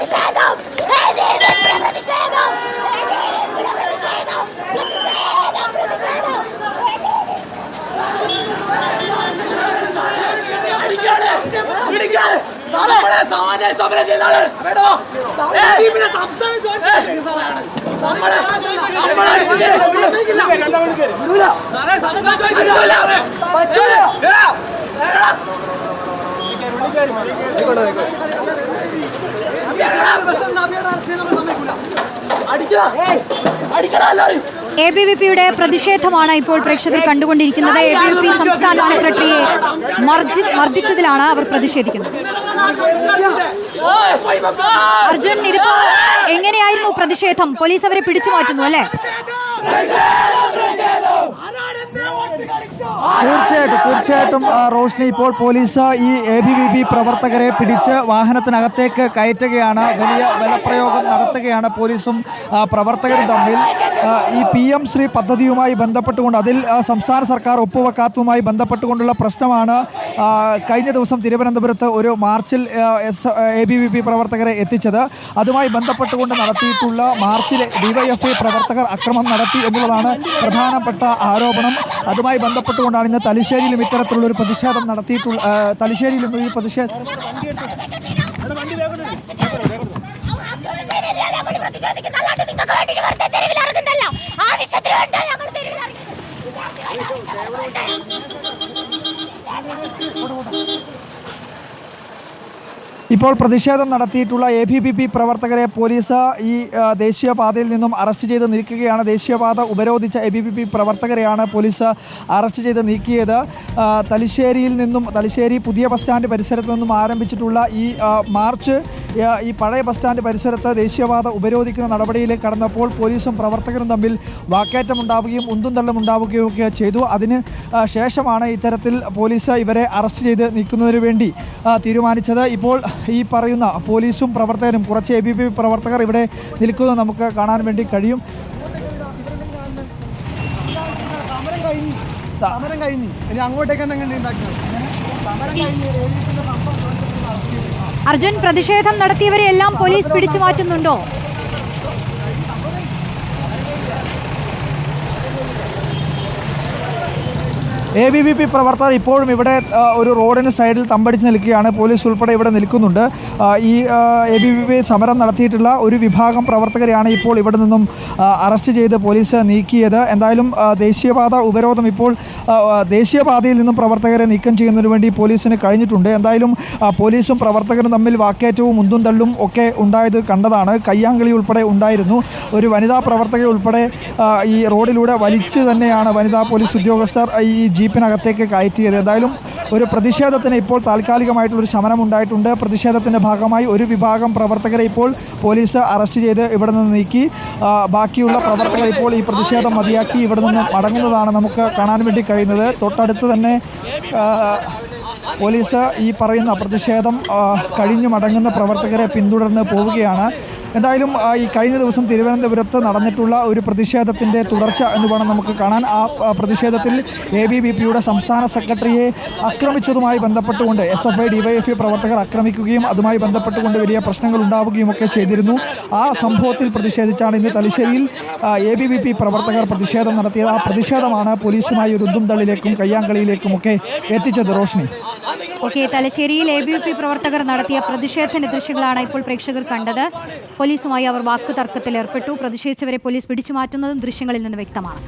പ്രതിഷേധം. പ്രതിഷേധം. പ്രതിഷേധം. പ്രതിഷേധം പ്രതിഷേധം. നമ്മളെ സാമാന്യ സമരം ചെയ്യുന്ന ആൾ സംസ്ഥാന ജോലി സാറാണ് നമ്മളെ നമ്മളെ എ ബി വി പിയുടെ പ്രതിഷേധമാണ് ഇപ്പോൾ പ്രേക്ഷകർ കണ്ടുകൊണ്ടിരിക്കുന്നത്. എ ബി വി പി സംസ്ഥാന സെക്രട്ടറിയെ മർദ്ദിച്ചതിലാണ് അവർ പ്രതിഷേധിക്കുന്നത്. അർജുൻ ഇതിപ്പോ എങ്ങനെയായിരുന്നു പ്രതിഷേധം? പോലീസ് അവരെ പിടിച്ചു മാറ്റുന്നു അല്ലേ? തീർച്ചയായിട്ടും തീർച്ചയായിട്ടും. റോഷ്നി ഇപ്പോൾ പോലീസ് ഈ എ ബി വി പി പ്രവർത്തകരെ പിടിച്ച് വാഹനത്തിനകത്തേക്ക് കയറ്റുകയാണ്. വലിയ ബലപ്രയോഗം നടത്തുകയാണ് പോലീസും പ്രവർത്തകരും തമ്മിൽ. ഈ പി എം ശ്രീ പദ്ധതിയുമായി ബന്ധപ്പെട്ടുകൊണ്ട് അതിൽ സംസ്ഥാന സർക്കാർ ഒപ്പുവെക്കാത്തതുമായി ബന്ധപ്പെട്ടുകൊണ്ടുള്ള പ്രശ്നമാണ്. കഴിഞ്ഞ ദിവസം തിരുവനന്തപുരത്ത് ഒരു മാർച്ചിൽ S A B V P പ്രവർത്തകരെ എത്തിച്ചത്. അതുമായി ബന്ധപ്പെട്ടുകൊണ്ട് നടത്തിയിട്ടുള്ള മാർച്ചിൽ ഡിവൈഎഫ്ഐ പ്രവർത്തകർ അക്രമം നടത്തി എന്നുള്ളതാണ് പ്രധാനപ്പെട്ട ആരോപണം. അതുമായി ബന്ധപ്പെട്ടുകൊണ്ടാണ് ഇന്ന് തലശ്ശേരിയിലും ഇത്തരത്തിലുള്ള ഒരു പ്രതിഷേധം നടത്തിയിട്ടുള്ള തലശ്ശേരിയിലും ഒരു പ്രതിഷേധം ഞങ്ങൾ ഇപ്പോൾ പ്രതിഷേധം നടത്തിയിട്ടുള്ള എ ബി പി പി പ്രവർത്തകരെ പോലീസ് ഈ ദേശീയപാതയിൽ നിന്നും അറസ്റ്റ് ചെയ്ത് നീക്കുകയാണ്. ദേശീയപാത ഉപരോധിച്ച എ ബി പി പി പ്രവർത്തകരെയാണ് പോലീസ് അറസ്റ്റ് ചെയ്ത് നീക്കിയത്. തലശ്ശേരിയിൽ നിന്നും തലശ്ശേരി പുതിയ ബസ് സ്റ്റാൻഡ് പരിസരത്തു നിന്നും ആരംഭിച്ചിട്ടുള്ള ഈ മാർച്ച് ഈ പഴയ ബസ് സ്റ്റാൻഡ് പരിസരത്ത് ദേശീയപാത ഉപരോധിക്കുന്ന നടപടിയിൽ കടന്നപ്പോൾ പോലീസും പ്രവർത്തകരും തമ്മിൽ വാക്കേറ്റം ഉണ്ടാവുകയും ഉന്തും തള്ളും ഉണ്ടാവുകയും ഒക്കെ ചെയ്തു. അതിന് ശേഷമാണ് ഇത്തരത്തിൽ പോലീസ് ഇവരെ അറസ്റ്റ് ചെയ്ത് നീക്കുന്നതിന് വേണ്ടി തീരുമാനിച്ചത്. ഇപ്പോൾ ഈ പറയുന്ന പോലീസും പ്രവർത്തകരും കുറച്ച് എ പ്രവർത്തകർ ഇവിടെ നിൽക്കുന്നത് നമുക്ക് കാണാൻ വേണ്ടി കഴിയും. സമരം കഴിഞ്ഞു. ഇനി അങ്ങോട്ടേക്ക് എന്തെങ്കിലും ഉണ്ടാക്കി സമരം കഴിഞ്ഞ് അർജുൻ പ്രതിഷേധം നടത്തിയവരെ എല്ലാം പോലീസ് പിടിച്ചു മാറ്റുന്നുണ്ടോ? എ ബി വി പി പ്രവർത്തകർ ഇപ്പോഴും ഇവിടെ ഒരു റോഡിന് സൈഡിൽ തമ്പടിച്ച് നിൽക്കുകയാണ്. പോലീസ് ഉൾപ്പെടെ ഇവിടെ നിൽക്കുന്നുണ്ട്. ഈ എ ബി വി പി സമരം നടത്തിയിട്ടുള്ള ഒരു വിഭാഗം പ്രവർത്തകരെയാണ് ഇപ്പോൾ ഇവിടെ നിന്നും അറസ്റ്റ് ചെയ്ത് പോലീസ് നീക്കിയത്. എന്തായാലും ദേശീയപാത ഉപരോധം ഇപ്പോൾ ദേശീയപാതയിൽ നിന്നും പ്രവർത്തകരെ നീക്കം ചെയ്യുന്നതിന് വേണ്ടി പോലീസിന് കഴിഞ്ഞിട്ടുണ്ട്. എന്തായാലും പോലീസും പ്രവർത്തകരും തമ്മിൽ വാക്കേറ്റവും മുന്തും തള്ളും ഒക്കെ ഉണ്ടായത് കണ്ടതാണ്. കയ്യാങ്കളി ഉൾപ്പെടെ ഉണ്ടായിരുന്നു. ഒരു വനിതാ പ്രവർത്തക ഉൾപ്പെടെ ഈ റോഡിലൂടെ വലിച്ചു തന്നെയാണ് വനിതാ പോലീസ് ഉദ്യോഗസ്ഥർ ഈ ജീപ്പിനകത്തേക്ക് കയറ്റിയത്. എന്തായാലും ഒരു പ്രതിഷേധത്തിന് ഇപ്പോൾ താൽക്കാലികമായിട്ടുള്ളൊരു ശമനം ഉണ്ടായിട്ടുണ്ട് പ്രതിഷേധത്തിന്റെ ഭാഗമായി ഒരു വിഭാഗം പ്രവർത്തകരെ ഇപ്പോൾ പോലീസ് അറസ്റ്റ് ചെയ്ത് ഇവിടെ നിന്ന് നീക്കി. ബാക്കിയുള്ള പ്രവർത്തകർ ഇപ്പോൾ ഈ പ്രതിഷേധം മതിയാക്കി ഇവിടെ നിന്ന് മടങ്ങുന്നതാണ് നമുക്ക് കാണാൻ വേണ്ടി കഴിയുന്നത്. തൊട്ടടുത്ത് തന്നെ പോലീസ് ഈ പറയുന്ന പ്രതിഷേധം കഴിഞ്ഞു മടങ്ങുന്ന പ്രവർത്തകരെ പിന്തുടർന്ന് പോവുകയാണ്. എന്തായാലും ഈ കഴിഞ്ഞ ദിവസം തിരുവനന്തപുരത്ത് നടന്നിട്ടുള്ള ഒരു പ്രതിഷേധത്തിന്റെ തുടർച്ച എന്ന് വേണം നമുക്ക് കാണാൻ. ആ പ്രതിഷേധത്തിൽ എ ബി വി പിയുടെ സംസ്ഥാന സെക്രട്ടറിയെ ആക്രമിച്ചതുമായി ബന്ധപ്പെട്ടുകൊണ്ട് എസ് എഫ് ഐ ഡിവൈഎഫ്ഐ പ്രവർത്തകർ ആക്രമിക്കുകയും അതുമായി ബന്ധപ്പെട്ടുകൊണ്ട് വലിയ പ്രശ്നങ്ങൾ ഉണ്ടാവുകയും ഒക്കെ ചെയ്തിരുന്നു. ആ സംഭവത്തിൽ പ്രതിഷേധിച്ചാണ് ഇന്ന് തലശ്ശേരിയിൽ എ ബി വി പി പ്രവർത്തകർ പ്രതിഷേധം നടത്തിയത്. ആ പ്രതിഷേധമാണ് പോലീസുമായി ഒരു ഉന്തും തള്ളിലേക്കും കയ്യാങ്കളിയിലേക്കും ഒക്കെ എത്തിച്ചത്. റോഷ്നി. ഓക്കെ തലശ്ശേരിയിൽ എ ബി പി പ്രവർത്തകർ നടത്തിയ പ്രതിഷേധത്തിന്റെ ദൃശ്യങ്ങളാണ് ഇപ്പോൾ പ്രേക്ഷകർ കണ്ടത്. പോലീസുമായി അവർ വാക്കുതർക്കത്തിൽ ഏർപ്പെട്ടു പ്രതിഷേധിച്ചവരെ പോലീസ് പിടിച്ചു മാറ്റുന്നതും ദൃശ്യങ്ങളിൽ നിന്ന് വ്യക്തമാണ്.